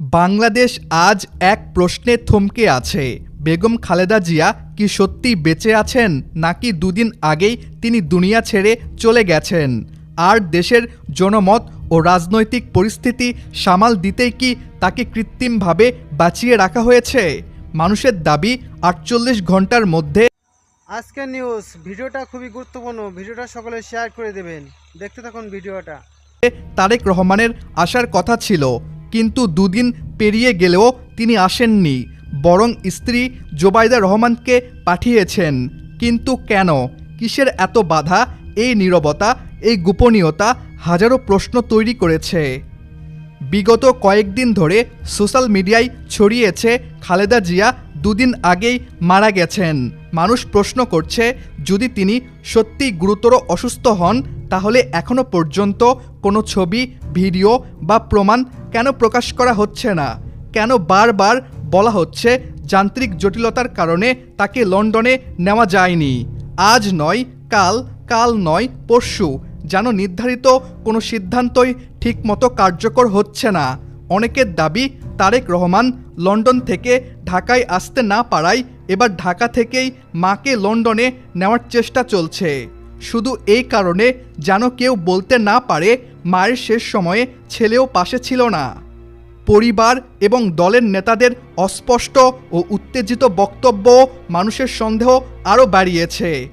বাংলাদেশ আজ এক প্রশ্নে থমকে আছে। বেগম খালেদা জিয়া কি সত্যি বেঁচে আছেন নাকি দুদিন আগেই তিনি দুনিয়া ছেড়ে চলে গেছেন? আর দেশের জনমত ও রাজনৈতিক পরিস্থিতি সামাল দিতেই কি তাকে কৃত্রিমভাবে বাঁচিয়ে রাখা হয়েছে? মানুষের দাবি আটচল্লিশ ঘণ্টার মধ্যে আজকের নিউজ ভিডিওটা খুবই গুরুত্বপূর্ণ। ভিডিওটা সকলে শেয়ার করে দেবেন। দেখতে থাকুন ভিডিওটা। তারেক রহমানের আসার কথা ছিল। কিন্তু দুদিন পেরিয়ে গেলেও তিনি আসেননি, বরং স্ত্রী জোবাইদা রহমানকে পাঠিয়েছেন। কিন্তু কেন? কিসের এত বাধা? এই নীরবতা, এই গোপনীয়তা হাজারো প্রশ্ন তৈরি করেছে। বিগত কয়েকদিন ধরে সোশ্যাল মিডিয়ায় ছড়িয়েছে খালেদা জিয়া দুদিন আগেই মারা গেছেন। মানুষ প্রশ্ন করছে, যদি তিনি সত্যি গুরুতর অসুস্থ হন তাহলে এখনও পর্যন্ত কোনো ছবি, ভিডিও বা প্রমাণ কেন প্রকাশ করা হচ্ছে না? কেন বারবার বলা হচ্ছে যান্ত্রিক জটিলতার কারণে তাকে লন্ডনে নেওয়া যায়নি? আজ নয়, কাল কাল নয়, পরশু, যেন নির্ধারিত কোনো সিদ্ধান্তই ঠিকমতো কার্যকর হচ্ছে না। অনেকের দাবি, তারেক রহমান লন্ডন থেকে ঢাকায় আসতে না পারায় এবার ঢাকা থেকেই মাকে লন্ডনে নেওয়ার চেষ্টা চলছে। শুধু এই কারণে যেন কেউ বলতে না পারে মায়ের শেষ সময়ে ছেলেও পাশে ছিল না। পরিবার এবং দলের নেতাদের অস্পষ্ট ও উত্তেজিত বক্তব্য মানুষের সন্দেহ আরও বাড়িয়েছে।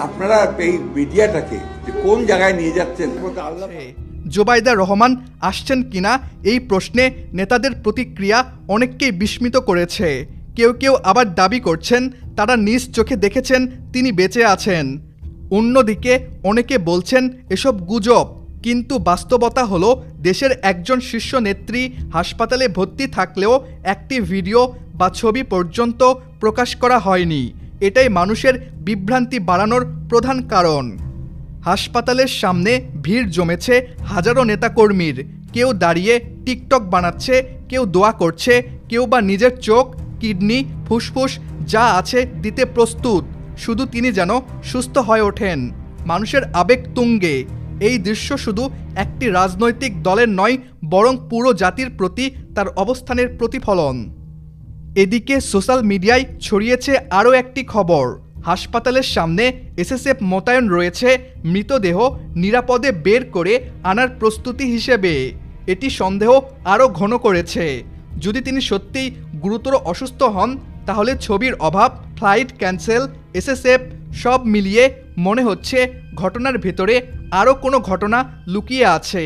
আপনারা এই মিডিয়াটাকে কোন জায়গায় নিয়ে যাচ্ছেন? জোবাইদা রহমান আসছেন কিনা এই প্রশ্নে নেতাদের প্রতিক্রিয়া অনেককেই বিস্মিত করেছে। কেউ কেউ আবার দাবি করছেন তারা নিজ চোখে দেখেছেন, তিনি বেঁচে আছেন। অন্যদিকে অনেকে বলছেন, এসব গুজব, কিন্তু বাস্তবতা হলো, দেশের একজন শীর্ষ নেত্রী হাসপাতালে ভর্তি থাকলেও একটি ভিডিও বা ছবি পর্যন্ত প্রকাশ করা হয়নি। এটাই মানুষের বিভ্রান্তি বাড়ানোর প্রধান কারণ। হাসপাতালের সামনে ভিড় জমেছে হাজারো নেতাকর্মীর। কেউ দাঁড়িয়ে টিকটক বানাচ্ছে, কেউ দোয়া করছে, কেউ বা নিজের চোখ, কিডনি, ফুসফুস যা আছে দিতে প্রস্তুত, শুধু তিনি যেন সুস্থ হয়ে ওঠেন। মানুষের আবেগ তুঙ্গে। এই দৃশ্য শুধু একটি রাজনৈতিক দলের নয়, বরং পুরো জাতির প্রতি তার অবস্থানের প্রতিফলন। এদিকে সোশ্যাল মিডিয়ায় ছড়িয়েছে আরও একটি খবর। হাসপাতালের সামনে এসএসএফ মোতায়েন রয়েছে, মৃতদেহ নিরাপদে বের করে আনার প্রস্তুতি হিসেবে। এটি সন্দেহ আরও ঘন করেছে। যদি তিনি সত্যিই গুরুতর অসুস্থ হন তাহলে ছবির অভাব, ফ্লাইট ক্যান্সেল, এসএসএফ সব মিলিয়ে মনে হচ্ছে ঘটনার ভেতরে আরও কোনো ঘটনা লুকিয়ে আছে।